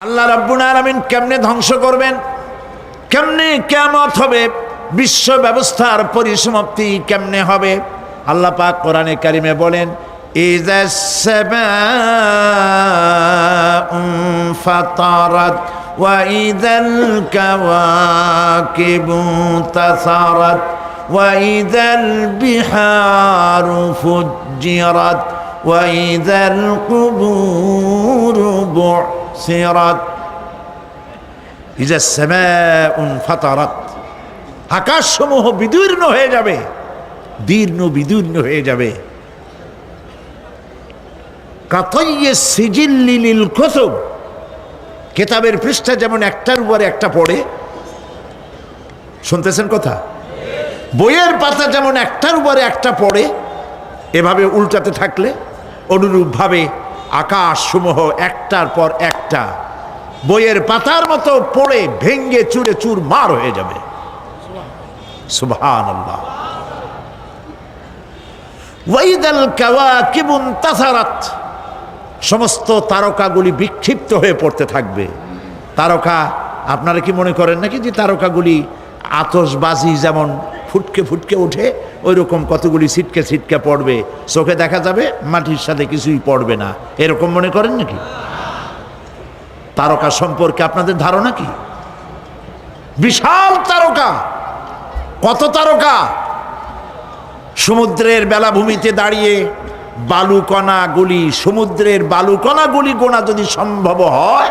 আল্লাহ রাব্বুল আলামিন কেমনে ধ্বংস করবেন? কেমনে কেমত হবে? বিশ্ব ব্যবস্থার পরিসমাপ্তি কেমনে হবে? আল্লাহ পাক কোরআনে কারিমে বলেন ফাতারাত বিহারু ফুজ্জিরাত ওয়া বুসিরাত ইজা সামাউন ফাতারাত আকাশসমূহ বিদীর্ণ হয়ে যাবে। দীর্ণ বিদীর্ণ হয়ে যাবে। কাতইয়ে সিজিল্লিল কুতুব। কেতাবের পৃষ্ঠা যেমন একটার উপরে একটা পড়ে। শুনতেছেন কথা? বইয়ের পাতা যেমন একটার উপরে একটা পড়ে, এভাবে উল্টাতে থাকলে অনুরূপভাবে আকাশসমূহ একটার পর একটা। বইয়ের পাতার মতো পড়ে ভেঙ্গে চুরে চুর মার হয়ে যাবে। সুবহান আল্লাহ ওয়াইদাল কাওয়াকিবুন তাসারাত। সমস্ত তারকাগুলি বিক্ষিপ্ত হয়ে পড়তে থাকবে। তারকা, আপনারা কি মনে করেন নাকি যে তারকাগুলি আতসবাজি যেমন ফুটকে ফুটকে ওঠে ওই রকম কতগুলি ছিটকে ছিটকে পড়বে। চোখে দেখা যাবে, মাটির সাথে কিছুই পড়বে না। এরকম মনে করেন নাকি? তারকা সম্পর্কে আপনাদের ধারণা কি? বিশাল তারকা! কত তারকা? সমুদ্রের বেলাভূমিতে দাঁড়িয়ে বালুকণা গুলি, সমুদ্রের বালুকণা গুলি গোনা যদি সম্ভব হয়,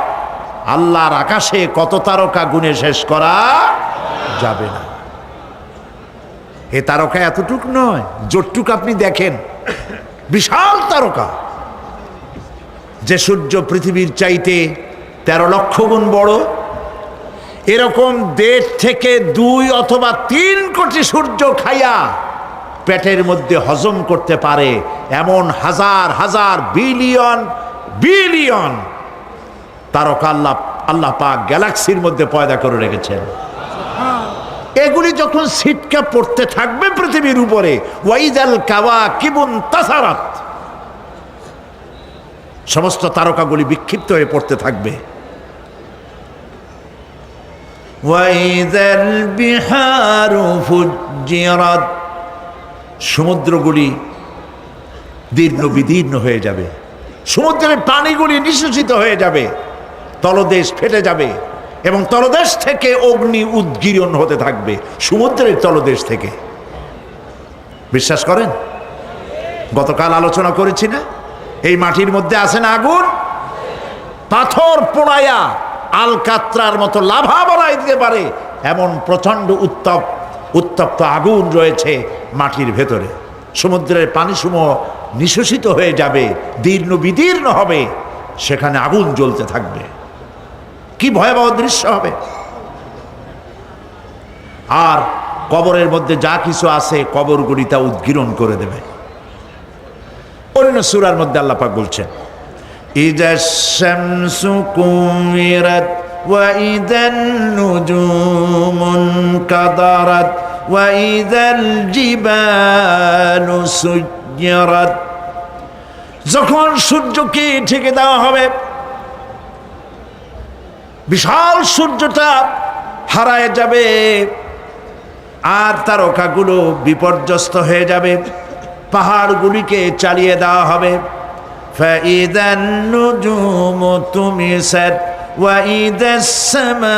আল্লাহর আকাশে কত তারকা গুণে শেষ করা যাবে না। এ তারকা এতটুক নয় যতটুক আপনি দেখেন। বিশাল তারকা। যে সূর্য পৃথিবীর চাইতে তেরো লক্ষ গুণ বড়, এরকম দেড় থেকে দুই অথবা তিন কোটি সূর্য খাইয়া পেটের মধ্যে হজম করতে পারে এমন হাজার হাজার, বিলিয়ন বিলিয়ন তারকা আল্লাহ আল্লাহ পাক গ্যালাক্সির মধ্যে পয়দা করে রেখেছেন। এগুলি যখন সিটকা পড়তে থাকবে পৃথিবীর উপরে ওয়াইদাল কাওয়া কিবুন তাসারাত। সমস্ত তারকাগুলি বিক্ষিপ্ত হয়ে পড়তে থাকবে। সমুদ্রগুলি দীর্ণ বিদীর্ণ হয়ে যাবে। সমুদ্রের পানিগুলি নিঃশেষিত হয়ে যাবে। তলদেশ ফেটে যাবে। এবং তলদেশ থেকে অগ্নি উদ্গীরণ হতে থাকবে, সমুদ্রের তলদেশ থেকে। বিশ্বাস করেন? গতকাল আলোচনা করেছি না? এই মাটির মধ্যে আছে না আগুন, পাথর পোড়ায়া আলকাত্রার মতো লাভা বানাই দিতে পারে, এমন প্রচণ্ড উত্তপ, উত্তপ্ত আগুন রয়েছে মাটির ভেতরে। সমুদ্রের পানিসমূহ নিঃশোষিত হয়ে যাবে, দীর্ণ বিদীর্ণ হবে, সেখানে আগুন জ্বলতে থাকবে। ভয়াবহ দৃশ্য হবে আর কবরের মধ্যে যা কিছু আছে কবরগুলি তা উদ্গীরণ করে দেবে অন্য সুরার মধ্যে আল্লাপাক বলছেন إذا الشمس كورت وإذا النجوم انكدرت وإذا الجبال سجرت যখন সূর্যকে ঢেকে দেওয়া হবে বিশাল সূর্যটা হারায় যাবে আর তারকাগুলো বিপর্যস্ত হয়ে যাবে পাহাড়গুলিকে চালিয়ে দেওয়া হবে فإذا النجوم طمست وإذا السماء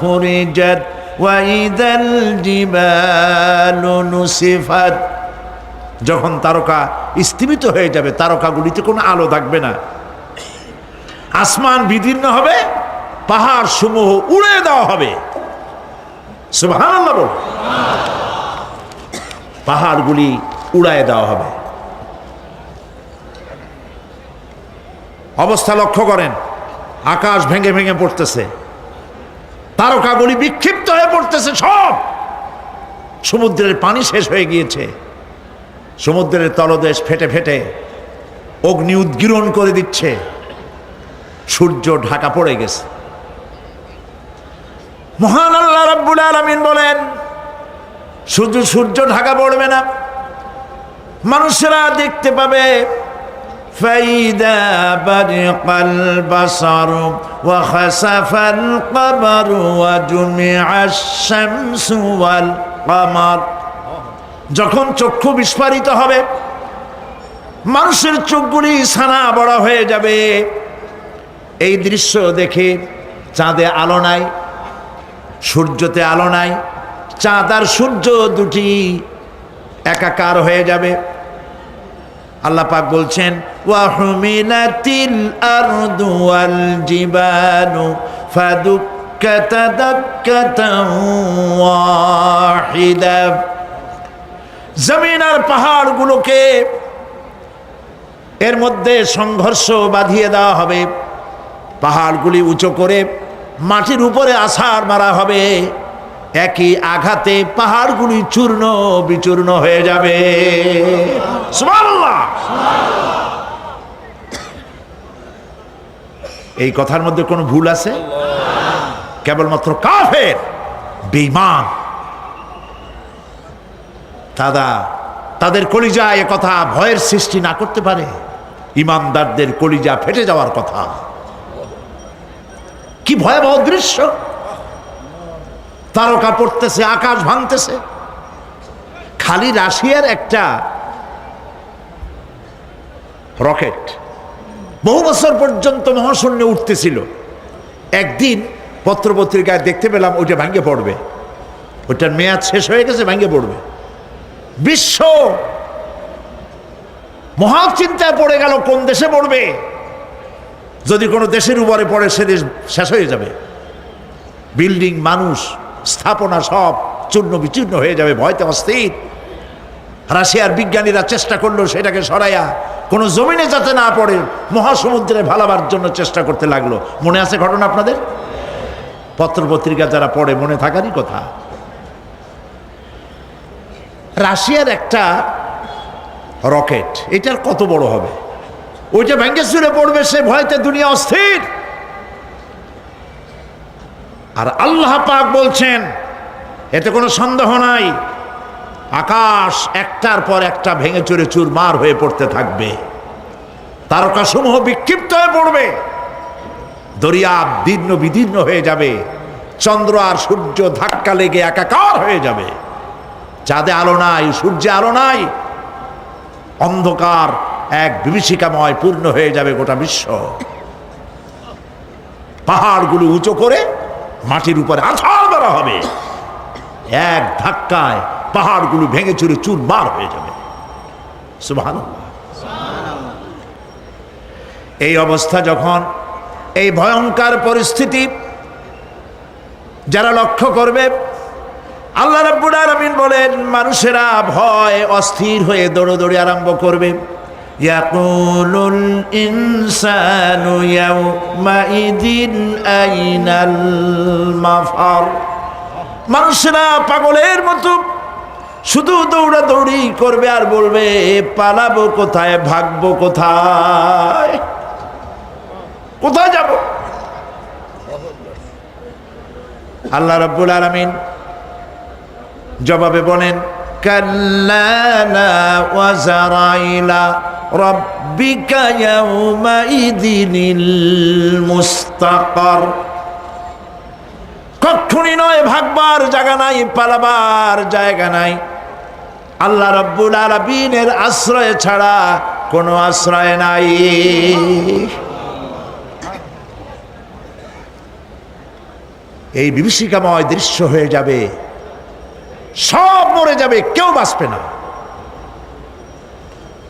فرجت وإذا الجبال نسفت যখন তারকা স্থিমিত হয়ে যাবে তারকাগুলিতে কোনো আলো থাকবে না আসমান বিদীর্ণ হবে, পাহাড় সমূহ উড়ে দেওয়া হবে। বল পাহাড়গুলি উড়ায় দেওয়া হবে। অবস্থা লক্ষ্য করেন, আকাশ ভেঙে ভেঙে পড়তেছে। তারকাগুলি বিক্ষিপ্ত হয়ে পড়তেছে সব। সমুদ্রের পানি শেষ হয়ে গিয়েছে। সমুদ্রের তলদেশ ফেটে ফেটে অগ্নি উদ্গীরণ করে দিচ্ছে। সূর্য ঢাকা পড়ে গেছে মহান আল্লাহ রাব্বুল আলামিন বলেন শুধু সূর্য ঢাকা পড়বে না মানুষেরা দেখতে পাবে فإذا برق البصر وخسف القمر وجمع الشمس والقمر যখন চক্ষু বিস্ফারিত হবে মানুষের চোখগুলি ছানা বড় হয়ে যাবে এই দৃশ্য দেখে চাঁদে আলো নাই, সূর্যতে আলো নাই, চাঁদ আর সূর্য দুটি একাকার হয়ে যাবে। আল্লাহ পাক বলছেন জমিন আর পাহাড়গুলোকে এর মধ্যে সংঘর্ষ বাঁধিয়ে দেওয়া হবে। পাহাড়গুলি উঁচু করে মাটির উপরে আছাড় মারা হবে। একই আঘাতে পাহাড়গুলি চূর্ণ বিচূর্ণ হয়ে যাবে। এই কথার মধ্যে কোনো ভুল আছে? কেবলমাত্র কাফের, বেঈমান। দাদা তাদের কলিজা কথা ভয়ের সৃষ্টি না করতে পারে। ইমানদারদের কলিজা ফেটে যাওয়ার কথা। কি ভয়াবহ দৃশ্য? তারকা পড়তেছে, আকাশ ভাঙতেছে। খালি রাশিয়ার একটা রকেট বহু বছর পর্যন্ত মহাশূন্যে উঠতেছিল। একদিন পত্রপত্রিকায় দেখতে পেলাম ওইটা ভাঙ্গে পড়বে। ওইটার মেয়াদ শেষ হয়ে গেছে ভাঙ্গে পড়বে। বিশ্ব মহাচিন্তায় পড়ে গেল, কোন দেশে পড়বে? যদি কোনো দেশের উপরে পড়ে, সে দেশ শেষ হয়ে যাবে। বিল্ডিং, মানুষ, স্থাপনা সব চূর্ণ বিচূর্ণ হয়ে যাবে, ভয়তে অস্থির। রাশিয়ার বিজ্ঞানীরা চেষ্টা করল সেটাকে সরাইয়া, কোনো জমিনে যাতে না পড়ে, মহাসমুদ্রে ভালাবার জন্য চেষ্টা করতে লাগল। মনে আছে ঘটনা আপনাদের? পত্রপত্রিকা যারা পড়ে, মনে থাকারই কথা। রাশিয়ার একটা রকেট, এটার কত বড় হবে? ওইটা ভেঙ্গে চুরে পড়বে, সে ভয়তে দুনিয়া অস্থির। আর আল্লাহ পাক বলছেন, এতে কোনো সন্দেহ নাই, আকাশ একটার পর একটা ভেঙে চুরে চুরমার হয়ে পড়তে থাকবে। তারকাসমূহ বিক্ষিপ্ত হয়ে পড়বে। দরিয়া দীর্ণ বিদীর্ণ হয়ে যাবে। চন্দ্র আর সূর্য ধাক্কা লেগে একাকার হয়ে যাবে। চাঁদে আলো নাই, সূর্যে আলো নাই। অন্ধকার এক বিভীষিকাময় পূর্ণ হয়ে যাবে গোটা বিশ্ব। পাহাড়গুলো উঁচু করে মাটির উপরে আছাড় করা হবে। এক ধাক্কায় পাহাড়গুলো ভেঙে চুরে চুরমার হয়ে যাবে। এই অবস্থা যখন, এই ভয়ঙ্কর পরিস্থিতি যারা লক্ষ্য করবে, আল্লাহ রাব্বুল আলামিন বলেন, মানুষেরা ভয় অস্থির হয়ে দৌড়দৌড়ি আরম্ভ করবে। ইয়াকুলুল ইনসানু ইয়াউমাইদিন আইনাল মাফার মানুষেরা পাগলের মতো শুধু দৌড়াদৌড়ি করবে আর বলবে পালাবো কোথায়, ভাগবো কোথায়? কোথায় যাব? আল্লাহ রাব্বুল আলামিন জবাবে বলেন কাল্লালা ওয়াজারাইলা রব্বিকা ইয়াউমাইদিনিল মুস্তাকার। কক্ষণই নয়, ভাগবার জায়গা নাই, পালাবার জায়গা নাই। আল্লাহ রব্বুল আলামিনের আশ্রয় ছাড়া কোনো আশ্রয় নাই। এই বিভীষিকাময় দৃশ্য হয়ে যাবে। সব মরে যাবে, কেউ বাঁচবে না।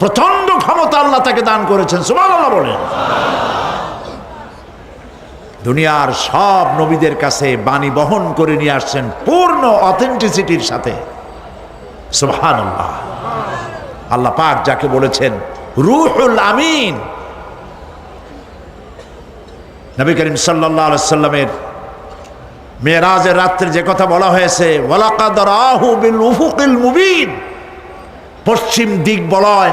প্রচণ্ড ক্ষমতা আল্লাহ তাকে দান করেছেন। সুমান আল্লাহ বলেন। দুনিয়ার সব নবীদের কাছে বাণী বহন করে নিয়ে আসছেন পূর্ণ অথেন্টিসিটির সাথে। সুবহান আল্লাহ পাক যাকে বলেছেন, রুহুল আমিন। নবী করিম সাল্লাহ সাল্লামের মেয়েরাজের রাত্রে যে কথা বলা হয়েছে, ওয়ালাকাদ রাহু বিল উফুকিল মুবিন। পশ্চিম দিক বলয়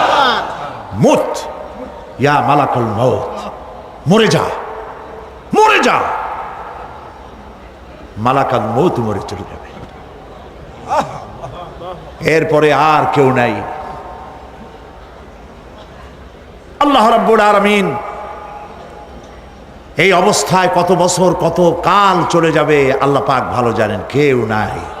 মুত। ইয়া মালাকাল মৌত মরে যা। মরে যা। মালাকাল মৌত মরে চলে যাবে। এরপরে আর কেউ নাই। আল্লাহ রাব্বুল আলামিন এই অবস্থায় কত বছর, কত কাল চলে যাবে, আল্লাহ পাক ভালো জানেন, কেউ নাই।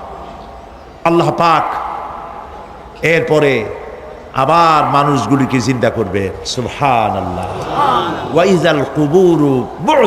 আল্লাহ পাক এরপরে আবার মানুষগুলিকে জিন্দা করবে। সুবহান আল্লাহ ওয়াইজাল কুবুরু বড়